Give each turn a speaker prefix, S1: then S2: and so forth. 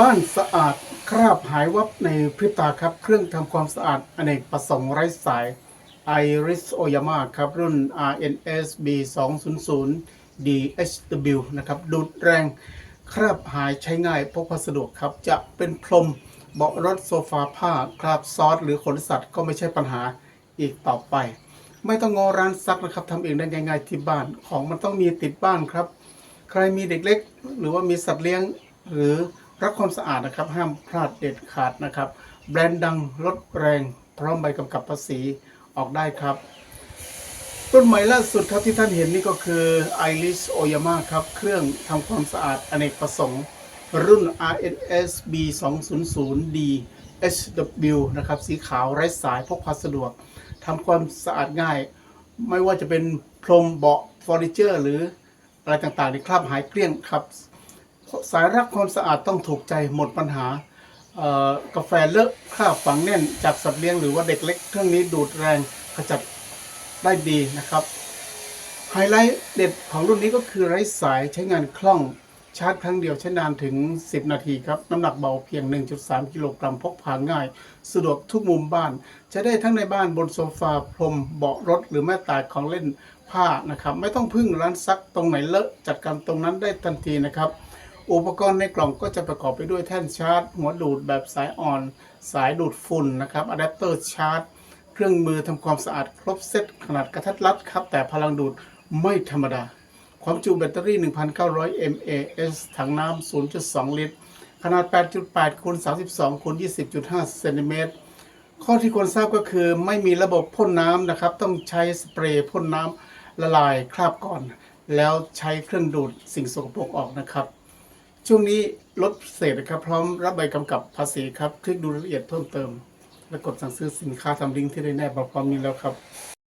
S1: บ้านสะอาดคราบหายวับในพริบตาครับ เครื่องทำความสะอาดอเนกประสงค์ไร้สาย Iris Oyama ครับ รุ่น RNS B 2 0 0 DHW นะครับ ดูดแรงคราบหายใช้ง่ายพกพาสะดวกครับ จะเป็นพรมเบาะรถโซฟาผ้า คราบซอส หรือขนสัตว์ก็ไม่ใช่ปัญหาอีกต่อไป ไม่ต้องงอร้านซักนะครับทำเองได้ง่ายๆที่บ้านของมันต้องมีติดบ้านครับ ใครมีเด็กเล็ก หรือว่ามีสัตว์เลี้ยงหรือ รักความสะอาดนะครับ ห้ามพลาดเด็ดขาดนะครับ แบรนด์ดังลดแรง พร้อมใบกำกับภาษีออกได้ครับรุ่นใหม่ล่าสุดครับที่ท่านเห็นนี่ก็คือ Iris Oyama ครับ เครื่องทำความสะอาดอเนกประสงค์ รุ่น RNS B 2 0 0 D HW นะครับสีขาวไร้สายพกพาสะดวกทำความสะอาดง่าย ไม่ว่าจะเป็นพรมเบาะเฟอร์นิเจอร์ หรืออะไรต่างๆในคราบหายเกลี้ยงครับ สายรักความสะอาดต้องถูกใจหมดปัญหากาแฟเลอะคราบฝังแน่นจากสัตว์เลี้ยงหรือว่าเด็กเล็กเครื่องนี้ดูดแรงขจัดได้ดีนะครับไฮไลท์เด็ดของรุ่นนี้ก็คือไร้สายใช้งานคล่องชาร์จครั้งเดียวใช้นานถึง 10 นาทีครับ น้ำหนักเบาเพียง 1.3 กิโลกรัมพกพาง่าย สะดวกทุกมุมบ้าน ใช้ได้ทั้งในบ้านบนโซฟาพรมเบาะรถ หรือแม้แต่ของเล่นผ้านะครับ ไม่ต้องพึ่งร้านซักตรงไหนเลอะจัดการตรงนั้นได้ทันทีนะครับ อุปกรณ์ในกล่องก็จะประกอบไปด้วยแท่นชาร์จ หัวดูดแบบสายอ่อน สายดูดฝุ่นนะครับอะแดปเตอร์ชาร์จ เครื่องมือทำความสะอาดครบเซตขนาดกระทัดรัดครับ แต่พลังดูดไม่ธรรมดา ความจุแบตเตอรี่ 1,900 mAh ถังน้ำ 0.2 ลิตร ขนาด 8.8คูณ32คูณ20.5 เซนติเมตร ข้อที่ควรทราบก็คือไม่มีระบบพ่นน้ำนะครับ ต้องใช้สเปรย์พ่นน้ำละลายคราบก่อน แล้วใช้เครื่องดูดสิ่งสกปรกออกนะครับ ช่วงนี้ลดพิเศษนะครับ พร้อมรับใบกำกับภาษีครับ คลิกดูรายละเอียดเพิ่มเติม และกดสั่งซื้อสินค้าทำลิงก์ที่ได้แนบมาพร้อมนี้แล้วครับ